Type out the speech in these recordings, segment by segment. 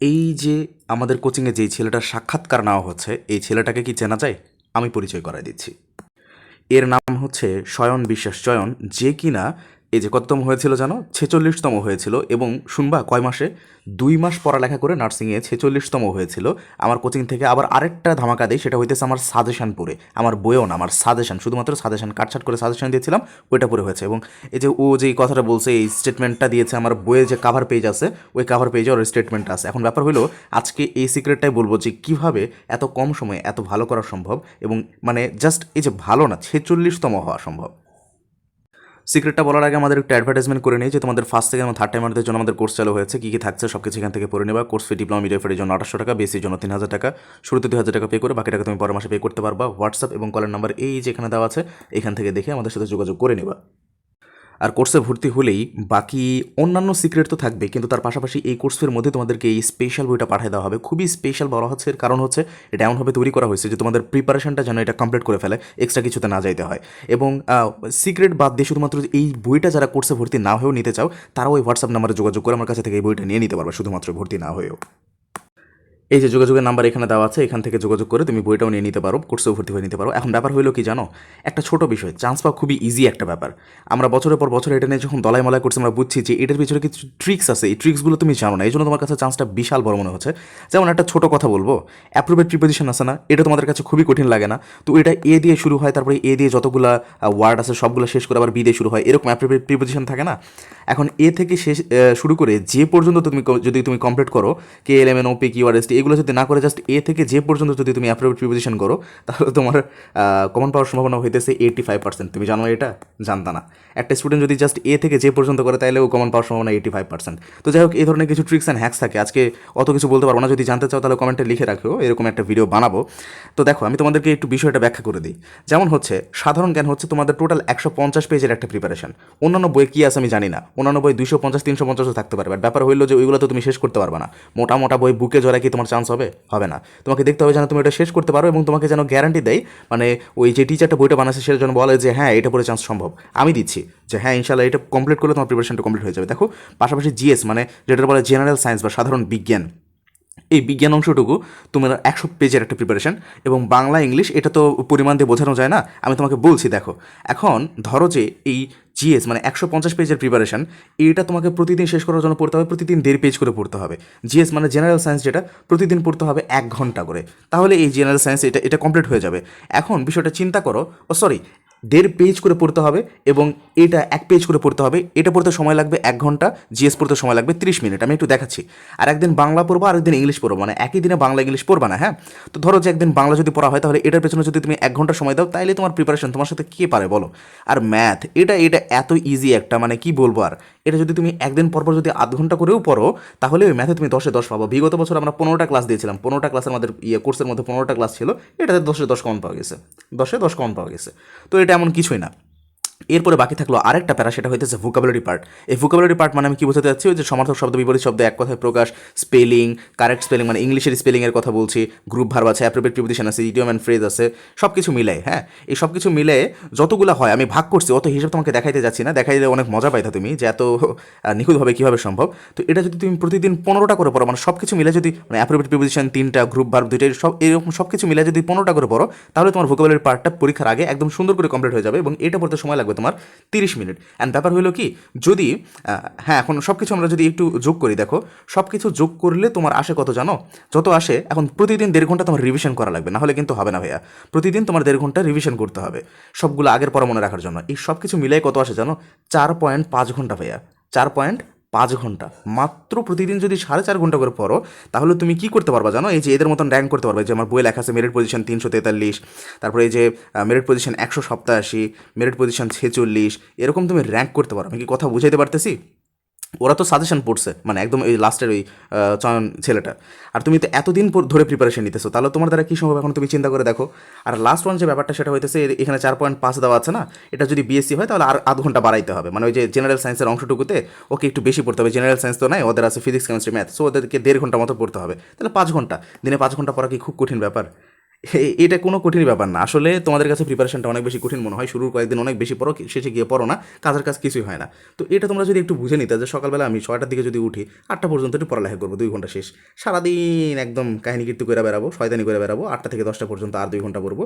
এই যে আমাদের কোচিংয়ে যেই ছেলেটার সাক্ষাৎকার নেওয়া হচ্ছে, এই ছেলেটাকে কি চেনা যায়? আমি পরিচয় করাই দিচ্ছি। এর নাম হচ্ছে শয়ন বিশ্বাস। চয়ন যে কিনা এই যে কততম হয়েছিল জানো? ছেচল্লিশতম হয়েছিল এবং শুনবা কয় মাসে? দুই মাস পড়ালেখা করে নার্সিংয়ে ছেচল্লিশতম হয়েছিল। আমার কোচিং থেকে আবার আরেকটা ধামাকা দেয় সেটা হইতেছে আমার সাজেশন পড়ে আমার বইও না, আমার সাজেশন শুধুমাত্র সাজেশন কাটছাট করে সাজেশন দিয়েছিলাম, ওইটা পড়ে হয়েছে এবং এই যে ও যেই কথাটা বলছে, এই স্টেটমেন্টটা দিয়েছে, আমার বইয়ে যে কাভার পেজ আছে, ওই কাভার পেজে ওর স্টেটমেন্ট আছে। এখন ব্যাপার হলো আজকে এই সিক্রেটটাই বলব যে কীভাবে এত কম সময়ে এত ভালো করা সম্ভব এবং মানে জাস্ট এই যে ভালো না, ছেচল্লিশতম হওয়া সম্ভব। সিক্রেটটা বলার আগে আমাদের একটু অ্যাডভার্টাইজমেন্ট করে নিই যে তোমাদের ফার্স্ট থেকে থার্ড টাইমারদের জন্য আমাদের কোর্স চালু হয়েছে, কী কী থাকছে সব কিছু এখান থেকে পড়ে নেবা। কোর্স ফি ডিপ্লোমা মিডিয়া ফের জন্য আঠাশশো টাকা বেসির জন্য তিন হাজার টাকা। শুরুতে দু হাজার টাকা পে করে বাকি টাকা তুমি পরের মাসে পে করতে পারবা। হোয়াটসঅ্যাপ এবং কলের নাম্বার এই যে এখানে দেওয়া আছে, এখান থেকে দেখে আমাদের সাথে যোগাযোগ করে নেবা। আর কোর্সে ভর্তি হলেই বাকি অন্যান্য সিক্রেট তো থাকবে, কিন্তু তার পাশাপাশি এই কোর্সের মধ্যে তোমাদেরকে এই স্পেশাল বইটা পাঠিয়ে দেওয়া হবে। খুবই স্পেশাল বলা হচ্ছে, এর কারণ হচ্ছে এটা এমনভাবে তৈরি করা হয়েছে যে তোমাদের প্রিপারেশনটা যেন এটা কমপ্লিট করে ফেলে এক্সট্রা কিছুতে না যাইতে হয়। এবং সিক্রেট বাদ দিয়ে শুধুমাত্র এই বইটা যারা কোর্সে ভর্তি না হয়েও নিতে চাও, তারাও ওই হোয়াটসঅ্যাপ নাম্বারে যোগাযোগ করে আমার কাছে থেকে এই বইটা নিয়ে নিতে পারবে, শুধুমাত্র ভর্তি না হয়েও। এই যে যোগাযোগের নাম্বার এখানে দেওয়া আছে, এখান থেকে যোগাযোগ করে তুমি বইটাও নিয়ে নিতে পারো, কোর্সেও ভর্তি হয়ে নিতে পারো। এখন ব্যাপার হলো কি জানো? একটা ছোট বিষয় চান্স পাওয়া খুবই ইজি একটা ব্যাপার। আমরা বছরের পর বছর এটা নিয়ে যখন দলাই মলাই করছি, আমরা বুঝছি যে এটার পিছনে কিছু ট্রিক্স আছে। এই ট্রিক্সগুলো তুমি জানো না এই জন্য তোমার কাছে চান্সটা বিশাল বড় মনে হচ্ছে। যেমন একটা ছোট কথা বলব অ্যাপ্রুভেড প্রিপোজিশন আছে না, এটা তোমাদের কাছে খুবই কঠিন লাগে না। তো এটা এ দিয়ে শুরু হয়, তারপরে এ দিয়ে যতগুলা ওয়ার্ড আছে, সবগুলো শেষ করে আবার বি দিয়ে শুরু হয়, এরকম অ্যাপ্রুভেড প্রিপোজিশন থাকে না। এখন এ থেকে শেষ শুরু করে যে পর্যন্ত তুমি যদি তুমি কমপ্লিট করো K L M N O P Q R S T এগুলো যদি না করে জাস্ট এ থেকে যে পর্যন্ত যদি তুমি অ্যাপ্রুভেড প্রিপোজিশন করো, তাহলে তোমার কমন পাওয়ার সম্ভাবনা হইতেছে এইটি ফাইভ পার্সেন্ট তুমি জানো এটা? জানতা না। একটা স্টুডেন্ট যদি জাস্ট এ থেকে যে পর্যন্ত করে তাহলে ও কমন পাওয়ার সম্ভাবনা এইটি ফাইভ পার্সেন্ট তো যাই হোক, এই ধরনের কিছু ট্রিক্স অ্যান্ড হ্যাক্স থাকে। আজকে অত কিছু বলতে পারব না। যদি জানতে চাও, তাহলে কমেন্টে লিখে রাখো। এরকম একটা ভিডিও বানাবো। তো দেখো, আমি তোমাদেরকে একটু বিষয়টা ব্যাখ্যা করে দিই। যেমন হচ্ছে, সাধারণ জ্ঞান হচ্ছে তোমাদের টোটাল একশো পঞ্চাশ পেজের একটা প্রিপারেশন অন্যান্য বই কী আছে আমি জানি না। অন্যান্য বই দুশো পঞ্চাশ, তিনশো পঞ্চাশও থাকতে পারবে ব্যাপার হইল যে ওইগুলো তো তুমি শেষ করতে পারবে না। মোটা মোটা বই বুকে জড়ায় কি তোমার চান্স হবে হবে না। তোমাকে দেখতে হবে যেন তুমি এটা শেষ করতে পারো এবং তোমাকে যেন গ্যারান্টি দেয় মানে ওই যে টিচারটা বইটা বানাচ্ছে সেটা যেন বলে যে হ্যাঁ এটা পড়ে চান্স সম্ভব। আমি দিচ্ছি যে হ্যাঁ ইনশাল্লাহ এটা কমপ্লিট করলে তোমার প্রিপারেশনটা কমপ্লিট হয়ে যাবে। দেখো, পাশাপাশি জিএস মানে যেটা বলে জেনারেল সায়েন্স বা সাধারণ বিজ্ঞান, এই বিজ্ঞান অংশটুকু তোমার একশো পেজের একটা প্রিপারেশন এবং বাংলা, ইংলিশ, এটা তো পরিমাণ দিয়ে বোঝানো যায় না। আমি তোমাকে বলছি, দেখো, এখন ধরো যে এই জিএস মানে একশো পঞ্চাশ পেজের প্রিপারেশান এটা তোমাকে প্রতিদিন শেষ করার জন্য পড়তে হবে, প্রতিদিন দেড় পেজ করে পড়তে হবে। জিএস মানে জেনারেল সায়েন্স যেটা, প্রতিদিন পড়তে হবে এক ঘণ্টা করে। তাহলে এই জেনারেল সায়েন্স এটা এটা কমপ্লিট হয়ে যাবে। এখন বিষয়টা চিন্তা করো, ও সরি দেড় পেজ করে পড়তে হবে এবং এটা এক পেজ করে পড়তে হবে। এটা পড়তে সময় লাগবে এক ঘণ্টা জিএস পড়তে সময় লাগবে তিরিশ মিনিট। আমি একটু দেখাচ্ছি। আর একদিন বাংলা পড়ব, আর একদিন ইংলিশ পড়ব। মানে একই দিনে বাংলা ইংলিশ পড়বা না হ্যাঁ? তো ধরো যে একদিন বাংলা যদি পড়া হয়, তাহলে এটার পেছনে যদি তুমি এক ঘণ্টা সময় দাও তাহলে তোমার প্রিপারেশন তোমার সাথে কে পারে বলো? আর ম্যাথ এটা এটা এত ইজি একটা মানে কি বলব আর? এটা যদি তুমি একদিন পর পর যদি আধ ঘণ্টা করেও পড়ো, তাহলে ওই ম্যাথে তুমি দশে দশ পাবো। বিগত বছর আমরা পনেরোটা ক্লাস দিয়েছিলাম। পনেরোটা ক্লাসের আমাদের ইয়ে কোর্সের মধ্যে পনেরোটা ক্লাস ছিল। এটাতে দশে দশ কম পাওয়া গেছে। দশে দশ কমন পাওয়া গেছে। তো এটা এমন কিছুই না। এরপরে বাকি থাকল আরেকটা প্যারা, সেটা হইতেছে ভোকাবুলারি পার্ট এই ভোকাবুলারি পার্ট মানে আমি কি বোঝাতে চাচ্ছি? যে সমার্থক শব্দ, বিপরীত শব্দ, এক কথায় প্রকাশ স্পেলিং কারেক্ট স্পেলিং মানে ইংলিশের স্পেলিংয়ের কথা বলছি গ্রুপ ভার্ব আছে অ্যাপ্রোপ্রিয়েট প্রিপোজিশন আছে ইডিয়ম অ্যান্ড ফ্রেজ আছে সব কিছু মিলে হ্যাঁ? এই সব কিছু মিলে যতগুলো হয়, আমি ভাগ করছি, অত হিসাব তোমাকে দেখাইতে যাচ্ছি না দেখাই দিলে অনেক মজা পাইতা তুমি যে এত নিখুঁতভাবে কীভাবে সম্ভব। তো এটা যদি তুমি প্রতিদিন পনেরোটা করে পড়ো মানে সব কিছু মিলে যদি মানে অ্যাপ্রোপ্রিয়েট প্রিপোজিশন তিনটা গ্রুপ ভার্ব দুইটাই সব এরকম সব কিছু মিলে যদি পনেরোটা করে পড়ো, তাহলে তোমার ভোকাবুলারি পার্টটা পরীক্ষার আগে একদম সুন্দর করে কমপ্লিট হয়ে যাবে এবং এটা পড়তে সময় লাগবে তোমার তিরিশ মিনিট। অ্যান্ড ব্যাপার হলো কি, যদি হ্যাঁ এখন সব কিছু আমরা যদি একটু যোগ করি, দেখো সব কিছু যোগ করলে তোমার আসে কত জানো? যত আসে, এখন প্রতিদিন দেড় ঘণ্টা তোমার রিভিশন করা লাগবে না হলে কিন্তু হবে না ভাইয়া। প্রতিদিন তোমার দেড় ঘণ্টা রিভিশন করতে হবে, সবগুলো আগের পর মনে রাখার জন্য। এই সব কিছু মিলাই কত আসে জানো? চার পয়েন্ট পাঁচ ঘণ্টা ভাইয়া। চার পয়েন্ট পাঁচ ঘণ্টা। মাত্র প্রতিদিন যদি সাড়ে চার ঘণ্টা করে পড়ো, তাহলে তুমি কি করতে পারবা জানো? এই যে এদের মতন র্যাঙ্ক করতে পারবে। যে আমার বই লেখা আছে মেরিট পজিশন তিনশো তেতাল্লিশ তারপরে এই যে মেরিট পজিশন একশো সপ্তাশি মেরিট পজিশন ছেচল্লিশ এরকম তুমি র্যাঙ্ক করতে পারো। আমি কি কথা বুঝাইতে পারতেছি? ওরা তো সাজেশন পড়ছে মানে একদম ওই লাস্টের ওই চয়ন ছেলেটা। আর তুমি তো এতদিন ধরে প্রিপারেশন নিতেছো, তাহলে তোমার দ্বারা কী সম্ভব? এখন তুমি চিন্তা করে দেখো। আর লাস্ট ওয়ান যে ব্যাপারটা সেটা হইতেছে এখানে চার পয়েন্ট পাঁচ দেওয়া আছে না? এটা যদি বিএসসি হয়, তাহলে আর আধ ঘণ্টা বাড়াইতে হবে। মানে ওই যে জেনারেল সায়েন্সের অংশটুকুতে ওকে একটু বেশি পড়তে হবে। জেনারেল সায়েন্স তো নাই, ওদের আছে ফিজিক্স কেমিস্ট্রি ম্যাথ সো ওদেরকে দেড় ঘণ্টা মতো পড়তে হবে। তাহলে পাঁচ ঘণ্টা। দিনে পাঁচ ঘণ্টা পড়া কি খুব কঠিন ব্যাপার? এটা কোনো কঠিন ব্যাপার না। আসলে তোমাদের কাছে প্রিপারেশনটা অনেক বেশি কঠিন মনে হয়। শুরুর কয়েকদিন অনেক বেশি পড়ো, শেষে গিয়ে পড়ো না। কাজের কাজ কিছুই হয় না। তো এটা তোমরা যদি একটু বুঝে নিতে যে সকালবেলা আমি ছয়টার দিকে যদি উঠি, আটটা পর্যন্ত একটু পড়ালেখা করব, দুই ঘণ্টা শেষ। সারাদিন একদম কাহিনী কীর্তি করে বেরাবো শয়তানি করে বেরাবো আটটা থেকে দশটা পর্যন্ত আর দুই ঘণ্টা পড়ব,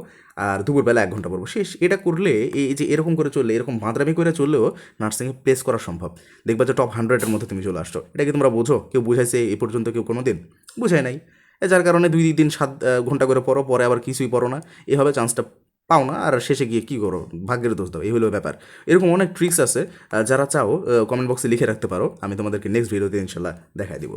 আর দুপুরবেলা এক ঘণ্টা পড়ব। শেষ। এটা করলে এই যে এরকম করে চললে, এরকম বাঁদরামি করে চললেও নার্সিংয়ে প্লেস করা সম্ভব। দেখবা যে টপ হান্ড্রেডের মধ্যে তুমি চলে আসছো। এটা কি তোমরা বোঝো? কেউ বুঝাইছে এই পর্যন্ত, কেউ কোনো দিন বুঝায় নাই। এ যার কারণে দুই দিন সাত ঘণ্টা করে পড়ো, পরে আবার কিছুই পড়ো না। এভাবে চান্সটা পাও না, আর শেষে গিয়ে কী করো? ভাগ্যের দোষ দাও, এই হলো ব্যাপার। এরকম অনেক ট্রিক্স আছে যারা চাও কমেন্ট বক্সে লিখে রাখতে পারো। আমি তোমাদেরকে নেক্সট ভিডিওতে ইনশাল্লাহ দেখাই দিব।